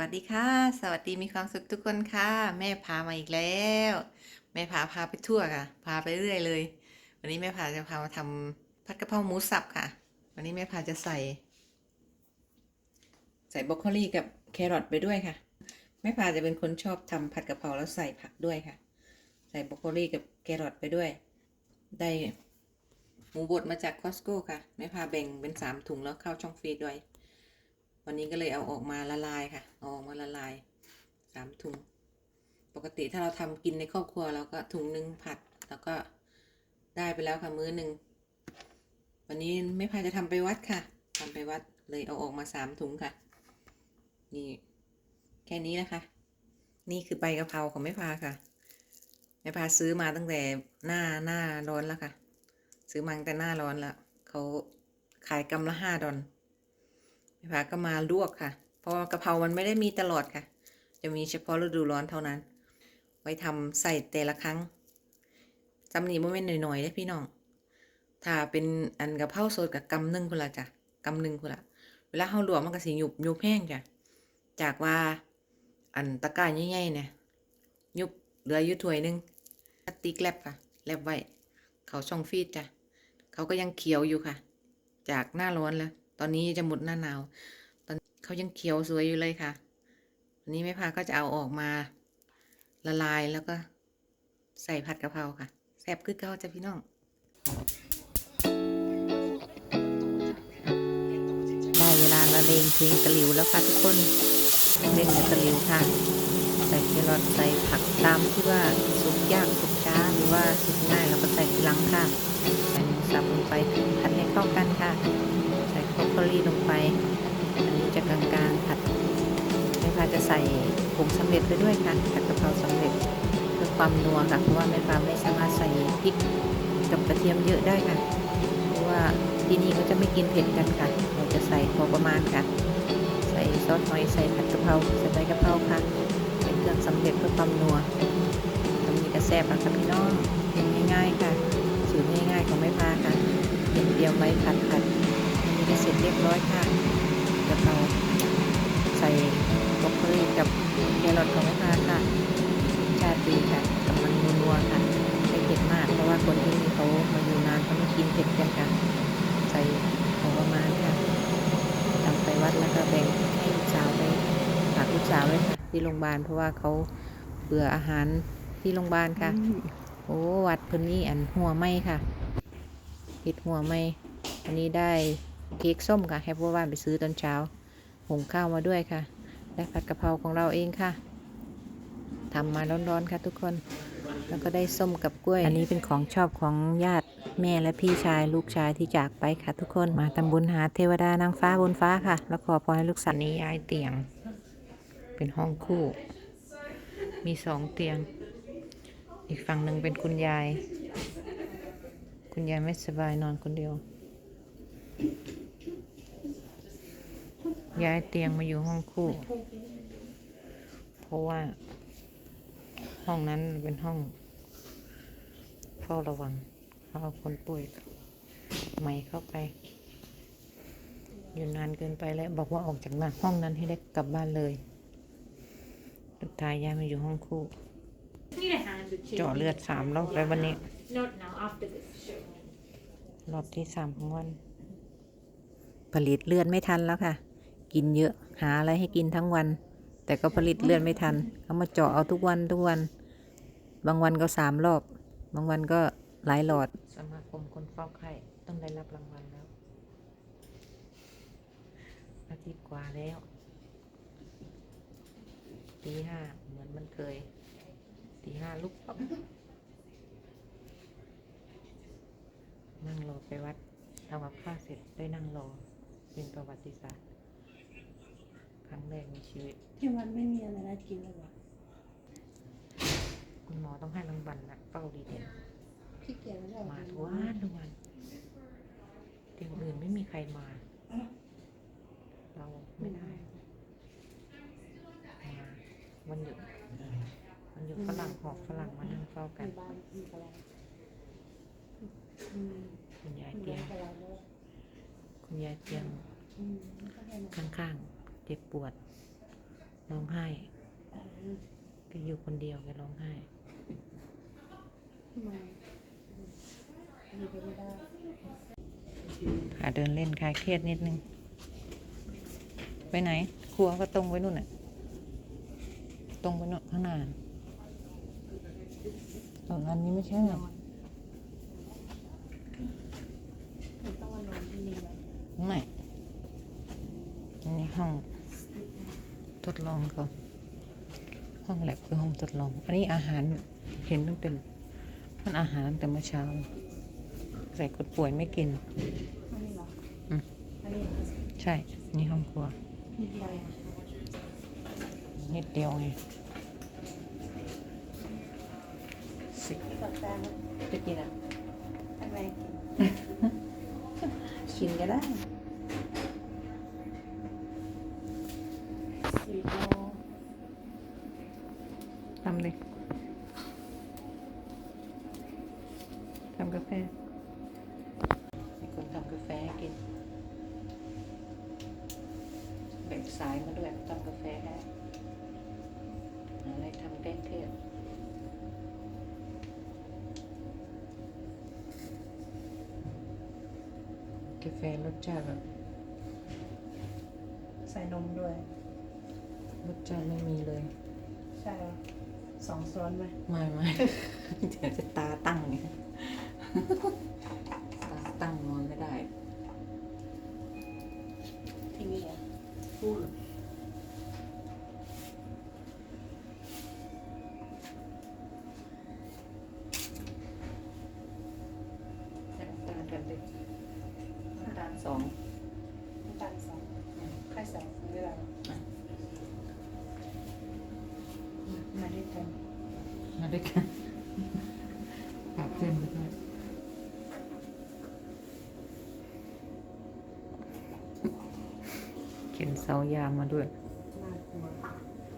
วัสดีค่ะ สวัสดีมีความสุขทุกคนค่ะ แม่พามาอีกแล้ว แม่พาพาไปทั่วค่ะ พาไปเรื่อยเลย วันนี้แม่พาจะพามาทำผัดกะเพราหมูสับค่ะ วันนี้แม่พาจะใส่ ใส่บรอกโคลีกับแครอทไปด้วยค่ะ แม่พาจะเป็นคนชอบทำผัดกะเพราแล้วใส่ผักด้วยค่ะ ใส่บรอกโคลีกับแครอทไปด้วย ได้หมูบดมาจากคอสโก้ค่ะ แม่พาแบ่งเป็นสามถุงแล้วเข้าช่องฟรีดด้วย วันนี้ก็เลยเอาออกมาละลายค่ะเอาออกมาละลายสามถุง ปกติถ้าเราทำกินในครอบครัวเราก็ถุงหนึ่งผัด แล้วก็ได้ไปแล้วค่ะมื้อหนึ่งวันนี้ไม่พาจะทำไปวัดค่ะทำไปวัดเลยเอาออกมาสามถุงค่ะ นี่แค่นี้นะคะ นี่คือใบกะเพราของแม่พาค่ะแม่พาซื้อมาตั้งแต่หน้าหน้าร้อนแล้วค่ะ ซื้อมาตั้งแต่หน้าร้อนแล้วเขาขายกำละห้าดอล แม่พาก็มาลวกค่ะ เพราะกะเพรามันไม่ได้มีตลอดค่ะ จะมีเฉพาะฤดูร้อนเท่านั้น ไว้ทำใส่แต่ละครั้งจำนี้โมเมนต์หน่อยๆได้พี่น้อง ถ้าเป็นอันกะเพราสดกับกำหนึ่งคนละจ้ะกำหนึ่งคนละเวลาเขาลวกมันก็สิหยุบยุบแห้งจ้ะจากว่าอันตะกร้าใหญ่ๆเนี่ยยุบเหลืออยู่ถ้วยหนึงติ๊กแลบค่ะแลบไว้ เขาช่องฟีดจ้ะ เขาก็ยังเขียวอยู่ค่ะ จากหน้าร้อนแล้ว ตอนนี้จะหมดหน้าหนาว ตอนเขายังเขียวสวยอยู่เลยค่ะวันนี้แม่พาก็จะเอาออกมา ละลายแล้วก็ใส่ผัดกะเพราค่ะ แซ่บคือเก่าจ้ะพี่น้องได้เวลาละเลงเพลงตะหลิวแล้วค่ะทุกคนเล่นกับตะหลิวค่ะ ใส่แครอทใส่ผักตามที่ว่าสุกยากสุกช้าหรือว่าสุกง่ายเราก็ใส่ทีหลังค่ะใส่หมูสับลงไปผัดให้เข้ากันค่ะ รอกโคลีลงไป อันนี้จะกลางๆผัดแม่พาจะใส่ผงสำเร็จไปด้วยค่ะผัดกะเพราสำเร็จเพื่อความนัวค่ะเพราะว่าแม่พาไม่สามารถใส่พริกกับกระเทียมเยอะได้ค่ะ เพราะว่าที่นี่เขาจะไม่กินเผ็ดกันค่ะ เราจะใส่พอประมาณค่ะ ใส่ซอสหอยใส่ผัดกะเพราใส่ใบกะเพราค่ะ เป็นเครื่องสำเร็จเพื่อความนัวทำนี้ก็แซ่บนะคะพี่น้องเป็นง่ายๆค่ะสูตรง่ายๆของแม่พาค่ะเป็นเดียวไว้ผัดผัด อันนี้ก็เสร็จเรียบร้อยค่ะกะเราใส่บรอกโคลีกับแครอทของแม่พาค่ะ ชาติดีค่ะกำลังนัวๆค่ะไม่เผ็ดมาก เพราะว่าคนที่นี่เขามาอยู่นานเขาไม่กินเผ็ดกันค่ะ ใส่พอประมาณค่ะทำไปวัดแล้วก็แบ่งให้ลูกสาวไปฝากลูกสาวไว้ค่ะที่โรงพยาบาลเพราะว่าเขาเบื่ออาหารที่โรงพยาบาลค่ะ โอ้วัดเพิ่นนี่อันหัวไหมค่ะเห็ดหัวไหมวันนี้ได้ เค้กส้มค่ะให้พ่อบ้านไปซื้อตอนเช้าหุงข้าวมาด้วยค่ะได้ผัดกะเพราของเราเองค่ะทำมาร้อนๆค่ะทุกคน แล้วก็ได้ส้มกับกล้วย อันนี้เป็นของชอบของญาติแม่และพี่ชายลูกชายที่จากไปค่ะทุกคนมาทำบุญหาเทวดานางฟ้าบนฟ้าค่ะ แล้วขอพรให้ลูกสาวนี้ย้ายเตียง เป็นห้องคู่ มีสองเตียง อีกฝั่งหนึ่งเป็นคุณยาย คุณยายไม่สบายนอนคนเดียว ย้ายเตียงมาอยู่ห้องคู่ เพราะว่า ห้องนั้นเป็นห้องเฝ้าระวังเขาเอาคนป่วยใหม่เข้าไป อยู่นานเกินไปแล้วบอกว่าออกจากห้องนั้นให้ได้กลับบ้านเลยสุดท้ายย้ายมาอยู่ห้องคู่ Need a hand to change. เจาะเลือดสามรอบแล้ววันนี้ Not now, after this. Sure. รอบที่สามของวัน ผลิตเลือดไม่ทันแล้วค่ะ กินเยอะหาอะไรให้กินทั้งวัน แต่ก็ผลิตเลือดไม่ทันเขามาเจาะเอาทุกวันทุกวัน บางวันก็สามรอบ บางวันก็หลายหลอด สมาคมคนเฝ้าไข้ต้องได้รับรางวัลแล้ว อาทิตย์กว่าแล้วตีห้าเหมือนมันเคยตีห้าลุกปั๊บนั่งรอไปวัดทำกับข้าวเสร็จได้นั่งรอ เป็นประวัติศาสตร์ ครั้งแรกในชีวิต ที่วันไม่มีอะไรน่ากินเลยวะคุณหมอต้องให้รางวัลนะเป้าดีเด่นพี่เกียจไม่ได้ออกมาไปทุกวันทุกวันเตียงอื่นไม่มีใครมาเราไม่ได้มาวันหยุดวันหยุดฝรั่งหอบฝรั่งมานั่งเฝ้ากัในนบ้านมีอะไรอืมคุณยายมีเตียงอะไรแล้วคุณยายเตียงอืมก็ให้มา ข้างๆ เจ็บปวด ร้องไห้แกอยู่คนเดียวแกร้องไห้ทำไมอยู่ไปไม่ได้หาเดินเล่นคลายเครียดนิดนึง ไปไหน ครัวก็ตรงไว้นู่นน่ะ ตรงไปนู่นข้างหน้าสองอันนี้ไม่ใช่นอนมันต้องมานอนที่นี่แล้วไม่อัน นี้ห้องทดลองเขาห้องแลบคือห้องทดลอง อันนี้อาหารเห็นตั้งแต่มันอาหารตั้งแต่เมื่อเช้า ใส่คนป่วยไม่กินอันนี้เหรออืมอันนี้เหรอใช่ นี่ห้องครัวนิดเดียวเองนิดเดียวไงสินี่กับแฟนนะจะกินอะทำไมกินกินก็ได้ ทำเลยทำกาแฟมีคนทำกาแฟให้กิน แบ่งสายมาด้วยทำกาแฟได้อะไรทำแก้เครียดกาแฟรสชาติแบบใส่นมด้วยรสชาติไม่มีเลย ใช่เหรอ สองซ้อนไหมไม่ไม่เดี๋ยวจะตาตั้งไงตาตั้งนอนไม่ได้ทีวีอะพูดน้ำตาลกันดิน้ำตาลสอง น้ำตาลสองใครใส่เวลามาด้วยกัน มา ด้วยกันปากเส้นไปด้วยเขียนเสายางมาด้วย น่ากลัว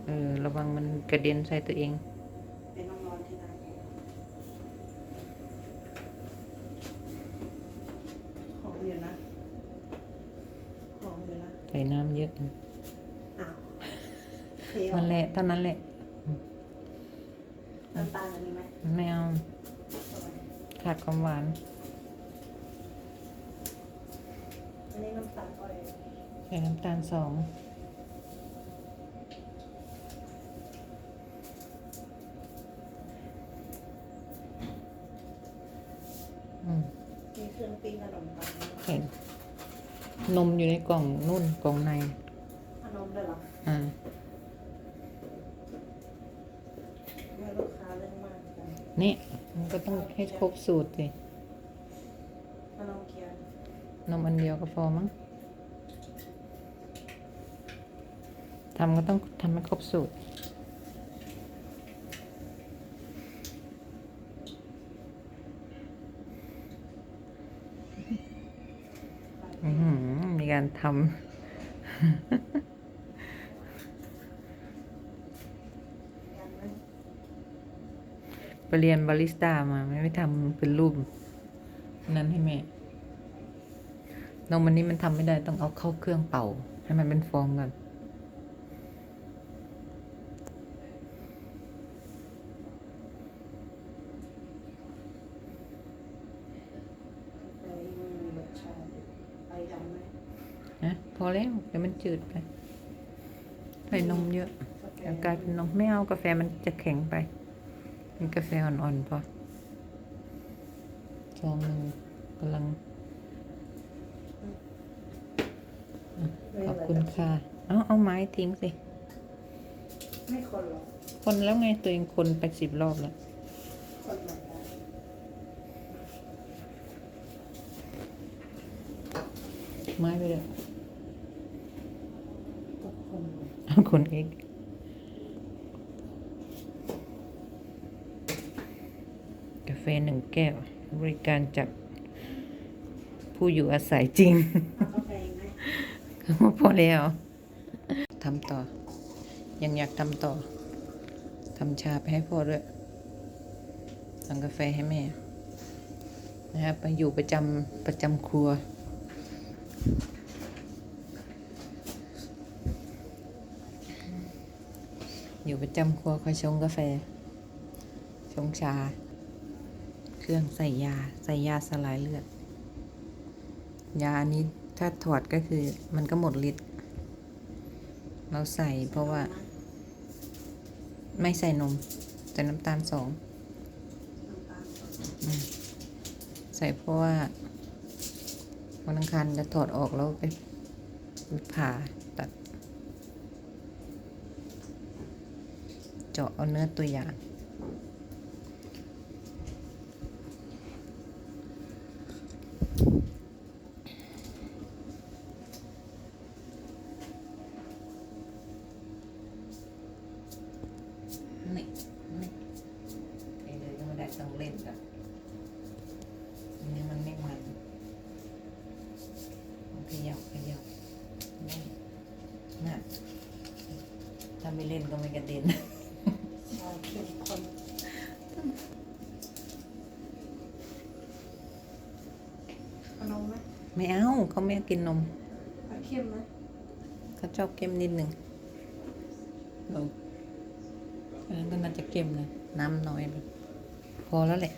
เออ ระวังมันกระเด็นใส่ตัวเอง เป็นน้องนอนที่ไหนหอมอยู่นะหอมอยู่นะใส่น้ำเยอะ อ้าวเทออนั่กนแหละเท่านั้นแหละ น้ำตาลอันนี้ไหมไม่เอาขาดความหวาน อันนี้น้ำตาลอ้อยใส่น้ำตาลสองอืมมีเครื่องปิ้งขนมปังเห็น นมอยู่ในกล่องนุ่นกล่องใน ขนมด้วยเหรอ อ่า นนี่มันก็ต้องให้ครบสูตรสิขนมเกียร์นมอันเดียวก็พอมั้งทำก็ต้องทำให้ครบสูตรอือหือมีการทกันไหมำ ไปเรียนบาริสต้ามาไม่ไม่ทำเป็นรูป นั้นให้แม่นมอันนี้มันทำไม่ได้ต้องเอาเข้าเครื่องเป่า ให้มันเป็นฟองก่อนนะพอแล้วเดี๋ยวมันจืดไปใส่นมเยอะแฟเดี๋ยวกลายเป็นนมไม่เอากาแฟมันจะแข็งไป เป็นกาแฟอ่อนๆพอซองหนึ่งกำลัง ขอบคุณค่ะ เอาเอาไม้ทิ้งสิ ไม่คนหรอกคนแล้วไงตัวเองคนไปสิบรอบแล้ว คนเหมือนกันไม้ไปเลยก็คนเหมือนเอาคนเองกาแฟหนึ่งแก้ว บริการจากผู้อยู่อาศัยจริงเอากาแฟอีกไหมพอแล้วทำต่อ ยังอยากทำต่อทำชาไปให้พ่อด้วยสั่งกาแฟให้แม่นะครับไปอยู่ประจำประจำครัว อยู่ประจำครัวคอยชงกาแฟ ชงชาเค รื่องใส่ยา ใส่ยาสลายเลือด ยาอันนี้ถ้าถอดก็คือมันก็หมดฤทธิ์เราใส่เพราะว่า ไม่ใส่นม แต่น้ำตาลสองใส่เพราะว่าวันอังคารจะถอดออกแล้วไปไปผ่าตัด เจาะเอาเนื้อตัวอย่าง นี่นี่ไอ้เลยก็ไม่ได้ต้องเล่นกันอันนี้มันไม่มันมันขยับขยับนี่น่ะถ้าไม่เล่นก็ไม่กระเด็น ชาเข้มข้นเอานม ไหมไม่เอาเขาไม่กินนมเอาเข้มไหมเขาชอบเค็มนิดหนึ่งเอาอันนั้นก็น่าจะเค็มนะน้ำน้อยไปพอแล้วแหละ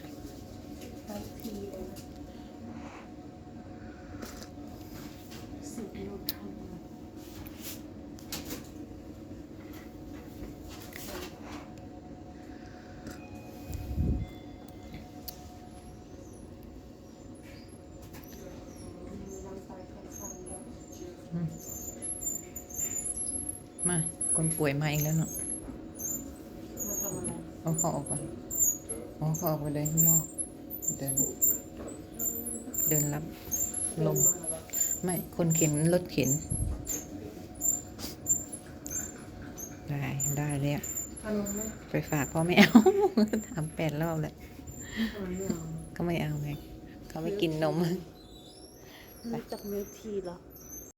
คนป่วยมาอีกแล้วเนาะมาทำอะไรเอาเขาออกไปเอาเขาออกไปเลยข้างนอก เดิน เดินรับลมเดินมาเหรอไม่ คนเข็นรถเข็น ได้ ได้เลยอะเอานมไหมไปฝากพ่อไม่เอาถามแปดรอบแล้วเอาไม่เอาก็ไม่เอาไง เขาไม่กินนมรู้จักเมทีเหรอ